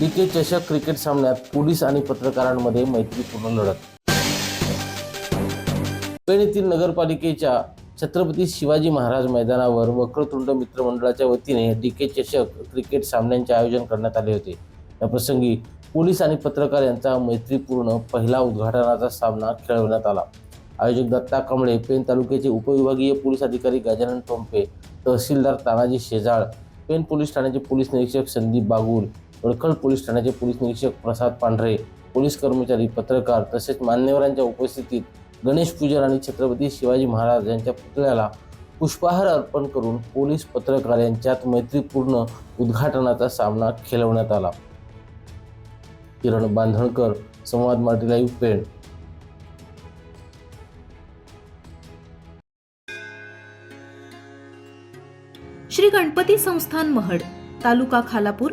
D के चषक cricket सामन्यात police आणि पत्रकारांमध्ये मैत्रीपूर्ण लढत. पेण येथील नगरपालिकेच्या छत्रपती शिवाजी महाराज मैदानावर वक्रतुंड मित्रमंडळाच्या वतीने डी के चषक क्रिकेट सामन्यांचे आयोजन करण्यात आले होते. या प्रसंगी पोलीस आणि पत्रकार यांचा मैत्रीपूर्ण पहिला उद्घाटनाचा सामना खेळवण्यात आला. आयोजक दत्ता कमळे पेण तालुक्याचे उपविभागीय पोलीस अधिकारी गजानन टोंपे तहसीलदार तानाजी शेजाळ पेण पोलीस ठाण्याचे पोलीस निरीक्षक संदीप बागुल वडखळ पोलीस ठाण्याचे पोलीस निरीक्षक प्रसाद पांढरे पोलीस कर्मचारी पत्रकार तसेच मान्यवरांच्या उपस्थितीत गणेश पूजन आणि छत्रपती शिवाजी महाराज यांच्या पुतळ्याला पुष्पहार अर्पण करून पोलीस पत्रकार यांच्यात मैत्रीपूर्ण उद्घाटनाचा सामना खेळवण्यात आला. किरण बांधणकर संवाद मराठी लाईव्ह पेण. श्री गणपती संस्थान महड तालुका खालापूर